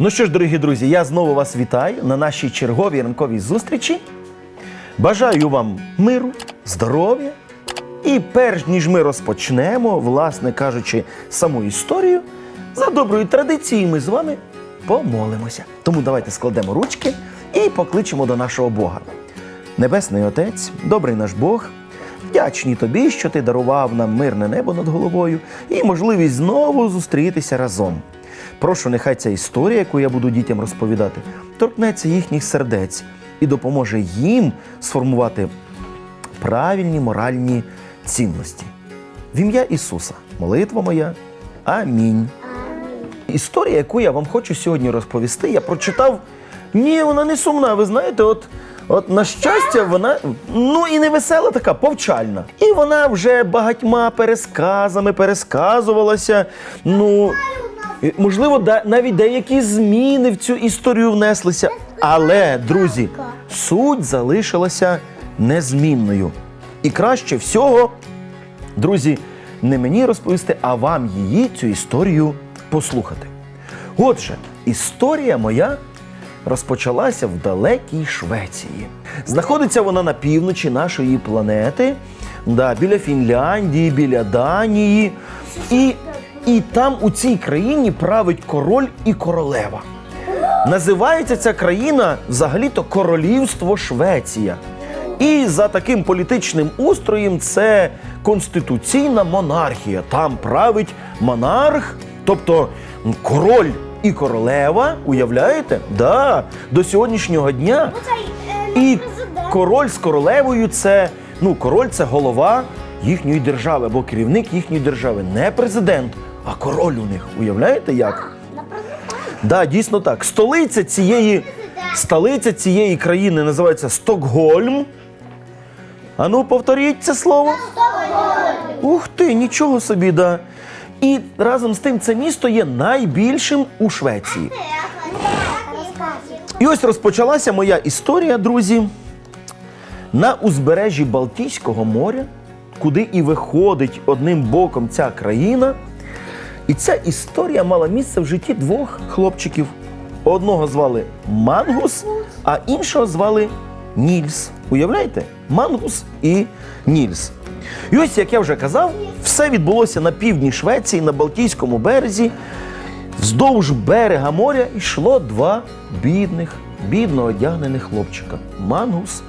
Ну що ж, дорогі друзі, я знову вас вітаю на нашій черговій ранковій зустрічі. Бажаю вам миру, здоров'я. І перш ніж ми розпочнемо, власне кажучи, саму історію, за доброю традицією ми з вами помолимося. Тому давайте складемо ручки і покличемо до нашого Бога. Небесний Отець, добрий наш Бог, вдячні тобі, що ти дарував нам мирне небо над головою і можливість знову зустрітися разом. Прошу, нехай ця історія, яку я буду дітям розповідати, торкнеться їхніх сердець і допоможе їм сформувати правильні моральні цінності. В ім'я Ісуса, молитва моя. Амінь. Історія, яку я вам хочу сьогодні розповісти, я прочитав. Ні, вона не сумна. Ви знаєте, от, от на щастя, вона ну і не весела, така повчальна. І вона вже багатьма пересказами пересказувалася. Ну, можливо, навіть деякі зміни в цю історію внеслися. Але, друзі, суть залишилася незмінною. І краще всього, друзі, не мені розповісти, а вам її цю історію послухати. Отже, історія моя розпочалася в далекій Швеції. Знаходиться вона на півночі нашої планети, да, біля Фінляндії, біля Данії. І, і там у цій країні править король і королева. Називається ця країна взагалі-то Королівство Швеція. І за таким політичним устроєм це конституційна монархія. Там править монарх, тобто король і королева, уявляєте? Да, до сьогоднішнього дня. І король з королевою це ну, король це голова їхньої держави або керівник їхньої держави. Не президент, а король у них. Уявляєте як? Да, дійсно так. Столиця цієї, столиця цієї країни називається Стокгольм. Ану, повторіть це слово. Ух ти, нічого собі, да. І разом з тим це місто є найбільшим у Швеції. І ось розпочалася моя історія, друзі, на узбережжі Балтійського моря, куди і виходить одним боком ця країна. І ця історія мала місце в житті двох хлопчиків. Одного звали Мангус, а іншого звали Нільс. Уявляєте? Мангус і Нільс. І ось, як я вже казав, все відбулося на півдні Швеції, на Балтійському березі. Вздовж берега моря йшло два бідних, бідно одягнених хлопчика Мангус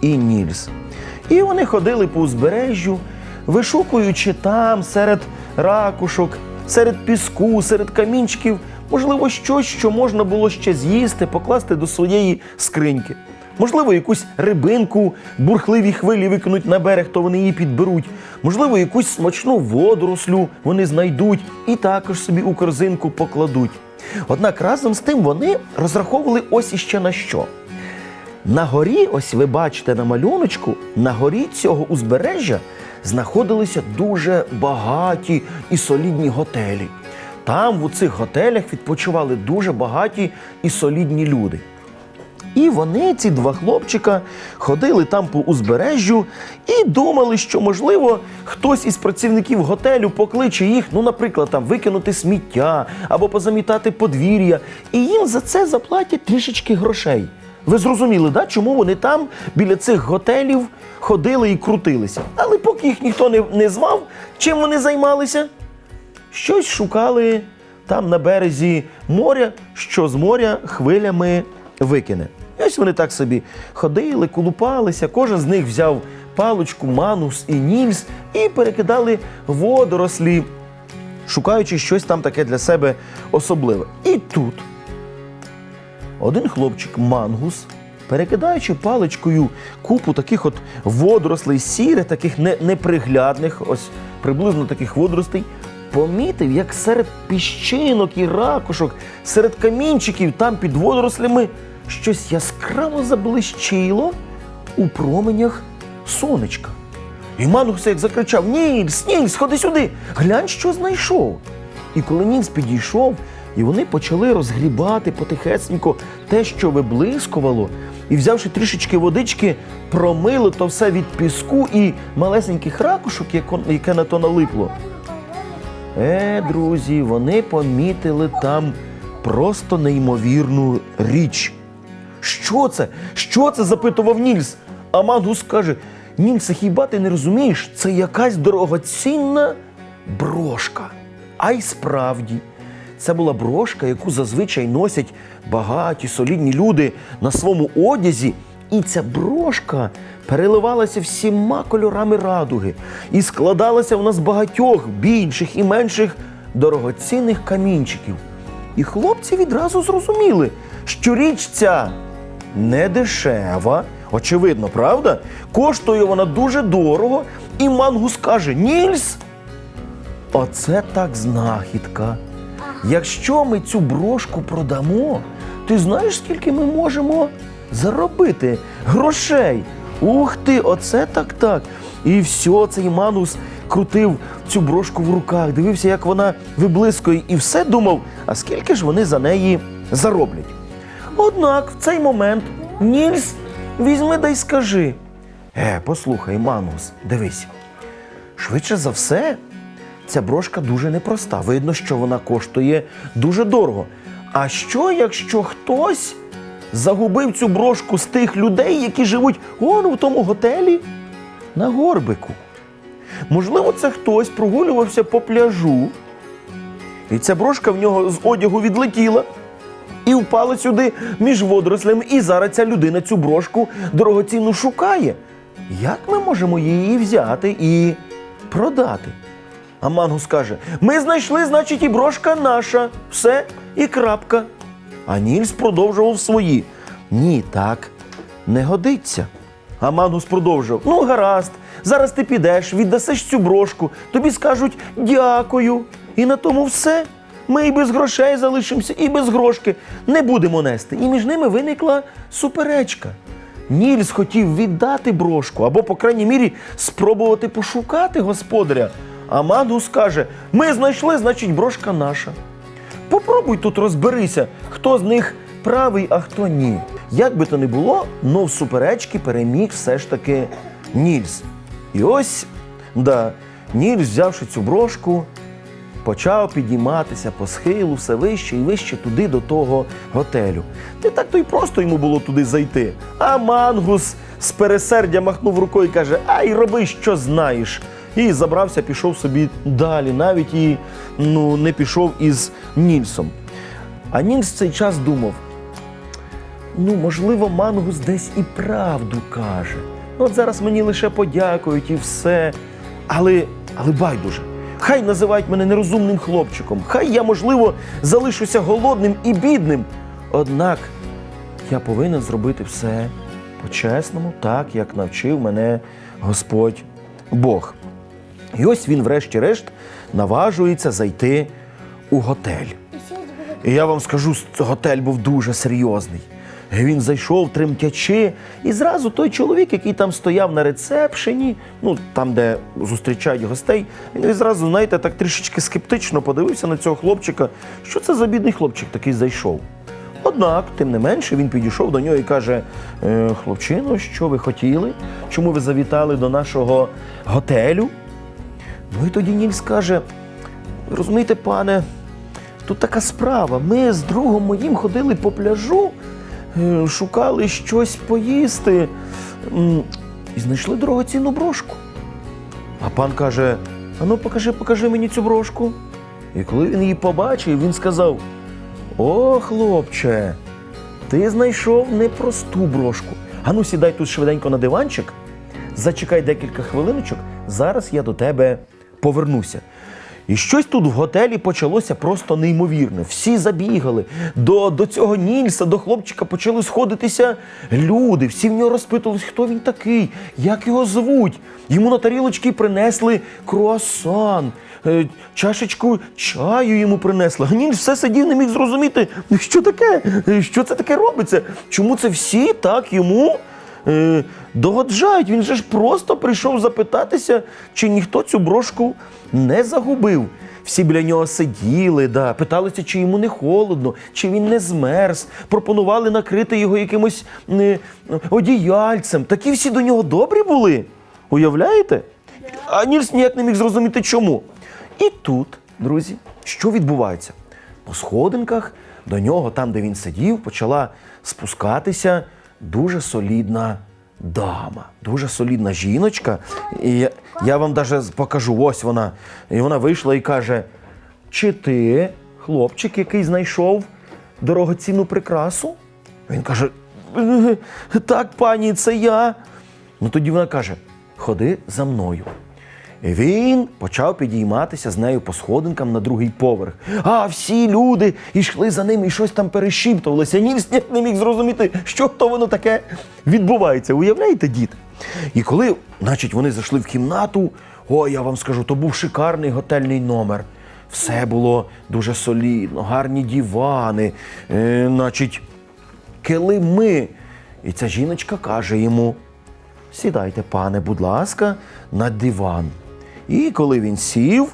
і Нільс. І вони ходили по узбережжю, вишукуючи там серед ракушок, серед піску, серед камінчиків, можливо, щось, що можна було ще з'їсти, покласти до своєї скриньки. Можливо, якусь рибинку, бурхливі хвилі викинуть на берег, то вони її підберуть. Можливо, якусь смачну водорослю вони знайдуть і також собі у корзинку покладуть. Однак разом з тим вони розраховували ось іще на що. На горі, ось ви бачите на малюночку, на горі цього узбережжя знаходилися дуже багаті і солідні готелі. Там у цих готелях відпочивали дуже багаті і солідні люди. І вони, ці два хлопчика, ходили там по узбережжю і думали, що, можливо, хтось із працівників готелю покличе їх, ну, наприклад, там викинути сміття або позамітати подвір'я, і їм за це заплатять трішечки грошей. Ви зрозуміли, да, чому вони там біля цих готелів ходили і крутилися? Але поки їх ніхто не, не звав, чим вони займалися? Щось шукали там на березі моря, що з моря хвилями викине. І ось вони так собі ходили, кулупалися, кожен з них взяв паличку, манус і нільс і перекидали водорослі, шукаючи щось там таке для себе особливе. І тут один хлопчик мангус, перекидаючи паличкою купу таких от водорослей сіре, таких не- неприглядних, ось приблизно таких водоростей, помітив, як серед піщинок і ракушок, серед камінчиків, там під водорослями щось яскраво заблищило у променях сонечка. І Мангус як закричав: Нільс, Нільс, ходи сюди! Глянь, що знайшов. І коли Нільс підійшов, і вони почали розгрібати потихесенько те, що виблискувало, і взявши трішечки водички, промили то все від піску і малесеньких ракушок, яке на то налипло. Е, друзі, вони помітили там просто неймовірну річ. Що це? Що це? запитував Нільс. А Мангус каже: Нільсе, хіба ти не розумієш? Це якась дорогоцінна брошка. А й справді, це була брошка, яку зазвичай носять багаті солідні люди на своєму одязі. І ця брошка переливалася всіма кольорами радуги і складалася вона з багатьох більших і менших дорогоцінних камінчиків. І хлопці відразу зрозуміли, що річ ця не дешева, очевидно, правда? Коштує вона дуже дорого, і Мангус каже: Нільс, оце так знахідка. Якщо ми цю брошку продамо, ти знаєш, скільки ми можемо заробити грошей? Ух ти, оце так так. І все, цей Манус крутив цю брошку в руках, дивився, як вона виблискує, і все думав, а скільки ж вони за неї зароблять. Однак в цей момент Нільс візьми да й скажи: Е, послухай, Манус, дивись. Швидше за все, ця брошка дуже непроста. Видно, що вона коштує дуже дорого. А що, якщо хтось загубив цю брошку з тих людей, які живуть он в тому готелі на горбику? Можливо, це хтось прогулювався по пляжу, і ця брошка в нього з одягу відлетіла і впала сюди між водорослями. І зараз ця людина цю брошку дорогоцінну шукає. Як ми можемо її взяти і продати? А Мангус каже: ми знайшли, значить, і брошка наша. Все, і крапка. А Нільс продовжував свої. Ні, так не годиться. А Мангус продовжив: ну, гаразд, зараз ти підеш, віддасиш цю брошку, тобі скажуть дякую. І на тому все. Ми і без грошей залишимося, і без грошки не будемо нести. І між ними виникла суперечка. Нільс хотів віддати брошку, або, по крайній мірі, спробувати пошукати господаря. А Мангус каже: ми знайшли, значить, брошка наша. Попробуй тут розберися, хто з них правий, а хто ні. Як би то не було, но в суперечки переміг все ж таки Нільс. І ось, да, Нільс, взявши цю брошку, почав підніматися по схилу все вище і вище туди до того готелю. Ти так то й просто йому було туди зайти. А Мангус з пересердя махнув рукою і каже: Ай, роби, що знаєш. І забрався, пішов собі далі, навіть і ну, не пішов із Нільсом. А Нільс в цей час думав: ну, можливо, Мангус десь і правду каже. Ну, От зараз мені лише подякують і все. Але, але байдуже. Хай називають мене нерозумним хлопчиком, хай я, можливо, залишуся голодним і бідним. Однак я повинен зробити все по-чесному, так як навчив мене Господь Бог. І ось він, врешті-решт, наважується зайти у готель. І я вам скажу, готель був дуже серйозний. Він зайшов тремтячи, і зразу той чоловік, який там стояв на рецепшені, ну там, де зустрічають гостей, він зразу, знаєте, так трішечки скептично подивився на цього хлопчика, що це за бідний хлопчик такий зайшов. Однак, тим не менше, він підійшов до нього і каже: «Е, хлопчино, що ви хотіли? Чому ви завітали до нашого готелю? Ну і тоді Нільс каже: розумієте, пане, тут така справа. Ми з другом моїм ходили по пляжу, е, шукали щось поїсти і знайшли дорогоцінну брошку. А пан каже: а ну покажи, покажи мені цю брошку. І коли він її побачив, він сказав: О, хлопче, ти знайшов непросту брошку. Ану, сідай тут швиденько на диванчик, зачекай декілька хвилиночок, зараз я до тебе повернуся. І щось тут в готелі почалося просто неймовірне. Всі забігали. До, до цього Нільса, до хлопчика почали сходитися люди. Всі в нього розпитувались, хто він такий, як його звуть. Йому на тарілочки принесли круасан, е, чашечку чаю йому принесли. А Нільс все сидів, не міг зрозуміти, що таке, що це таке робиться. Чому це всі так йому е, догоджають. Він же ж просто прийшов запитатися, чи ніхто цю брошку не загубив. Всі біля нього сиділи, да, питалися, чи йому не холодно, чи він не змерз. Пропонували накрити його якимось е, одіяльцем. Такі всі до нього добрі були. Уявляєте? А Нільс ніяк не міг зрозуміти, чому. І тут, друзі, що відбувається? По сходинках до нього, там, де він сидів, почала спускатися дуже солідна дама, дуже солідна жіночка. І я, вам навіть покажу, ось вона. І вона вийшла і каже: чи ти, хлопчик, який знайшов дорогоцінну прикрасу? Він каже: «Е, так, пані, це я. Ну тоді вона каже: ходи за мною. Він почав підійматися з нею по сходинкам на другий поверх. А всі люди йшли за ним і щось там перешіптувалися. Нільс не міг зрозуміти, що то воно таке відбувається. Уявляєте, діти? І коли, значить, вони зайшли в кімнату, ой, я вам скажу, то був шикарний готельний номер. Все було дуже солідно, гарні дивани, е, значить, килими. І ця жіночка каже йому: Сідайте, пане, будь ласка, на диван. І коли він сів,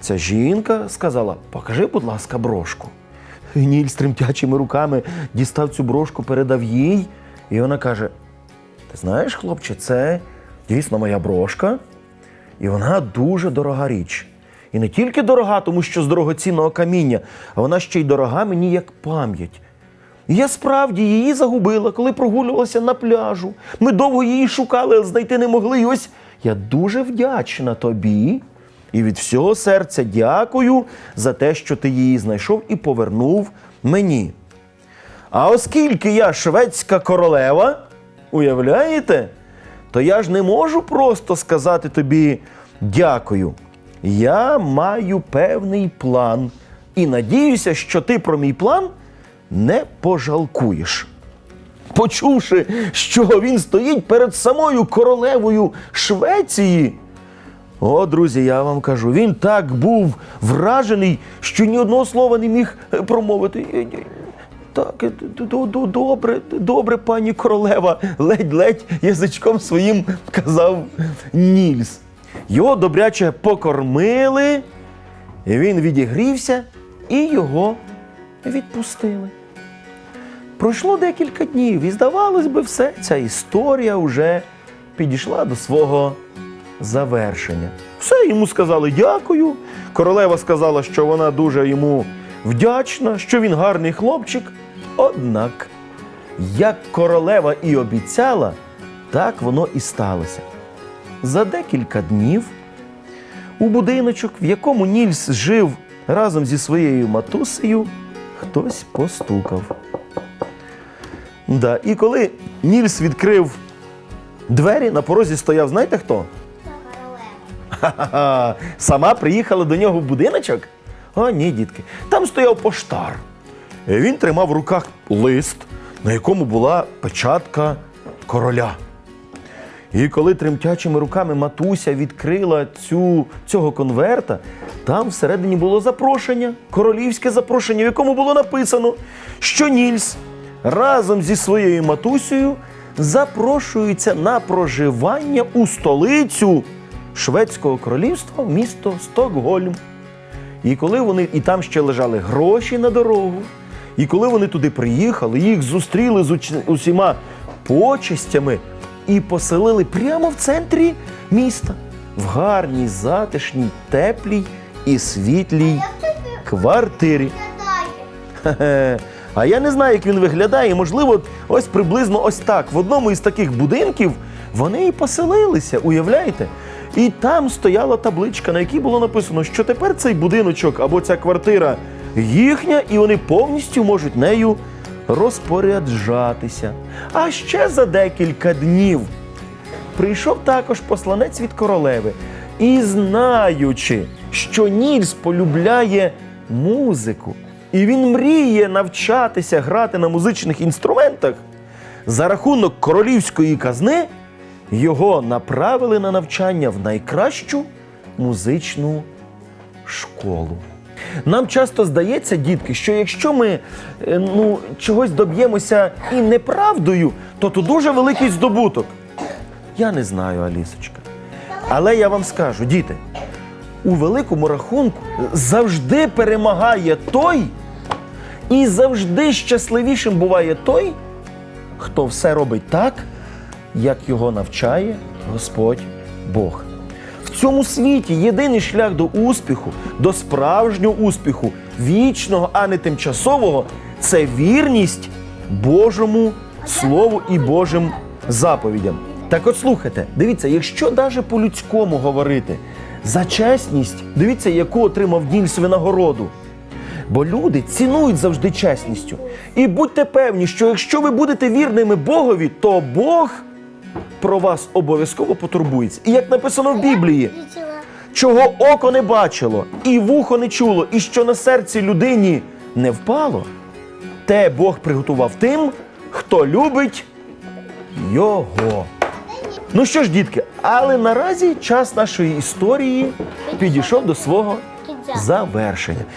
ця жінка сказала: Покажи, будь ласка, брошку. Ніль з тремтячими руками дістав цю брошку, передав їй, і вона каже: Ти знаєш, хлопче, це дійсно моя брошка, і вона дуже дорога річ. І не тільки дорога, тому що з дорогоцінного каміння, а вона ще й дорога мені як пам'ять. І Я справді її загубила, коли прогулювалася на пляжу. Ми довго її шукали, але знайти не могли. І ось я дуже вдячна тобі і від всього серця дякую за те, що ти її знайшов і повернув мені. А оскільки я шведська королева, уявляєте, то я ж не можу просто сказати тобі дякую. Я маю певний план і надіюся, що ти про мій план не пожалкуєш. Почувши, що він стоїть перед самою королевою Швеції. О, друзі, я вам кажу, він так був вражений, що ні одного слова не міг е, промовити. Е, е, Так, добре, добре, пані королева, ледь-ледь язичком своїм казав Нільс. Його добряче покормили, він відігрівся, і його відпустили. Пройшло декілька днів, і здавалось би, все, ця історія вже підійшла до свого завершення. Все, йому сказали дякую. Королева сказала, що вона дуже йому вдячна, що він гарний хлопчик. Однак, як королева і обіцяла, так воно і сталося. За декілька днів у будиночок, в якому Нільс жив разом зі своєю матусею, хтось постукав. Да. І коли Нільс відкрив двері, на порозі стояв, знаєте хто? Ха-ха-ха. Сама приїхала до нього в будиночок? О, ні, дітки. Там стояв поштар. Він тримав в руках лист, на якому була печатка короля. І коли тремтячими руками матуся відкрила цю, цього конверта, там всередині було запрошення, королівське запрошення, в якому було написано, що Нільс разом зі своєю матусею запрошується на проживання у столицю Шведського королівства, місто Стокгольм. І коли вони і там ще лежали гроші на дорогу, і коли вони туди приїхали, їх зустріли з усіма почестями і поселили прямо в центрі міста, в гарній, затишній, теплій і світлій квартирі. Хе-хе. А я не знаю, як він виглядає. Можливо, ось приблизно ось так. В одному із таких будинків вони і поселилися, уявляєте? І там стояла табличка, на якій було написано, що тепер цей будиночок або ця квартира їхня, і вони повністю можуть нею розпоряджатися. А ще за декілька днів прийшов також посланець від королеви. І знаючи, що Нільс полюбляє музику, і він мріє навчатися грати на музичних інструментах, за рахунок королівської казни його направили на навчання в найкращу музичну школу. Нам часто здається, дітки, що якщо ми е, ну, чогось доб'ємося і неправдою, то то дуже великий здобуток. Я не знаю, Алісочка. Але я вам скажу, діти, у великому рахунку завжди перемагає той, і завжди щасливішим буває той, хто все робить так, як його навчає Господь Бог. В цьому світі єдиний шлях до успіху, до справжнього успіху, вічного, а не тимчасового, це вірність Божому Слову і Божим заповідям. Так от слухайте, дивіться, якщо навіть по-людському говорити за чесність, дивіться, яку отримав Нільс винагороду. Бо люди цінують завжди чесністю. І будьте певні, що якщо ви будете вірними Богові, то Бог про вас обов'язково потурбується. І як написано в Біблії, чого око не бачило, і вухо не чуло, і що на серці людині не впало, те Бог приготував тим, хто любить його. Ну що ж, дітки, але наразі час нашої історії підійшов до свого завершення.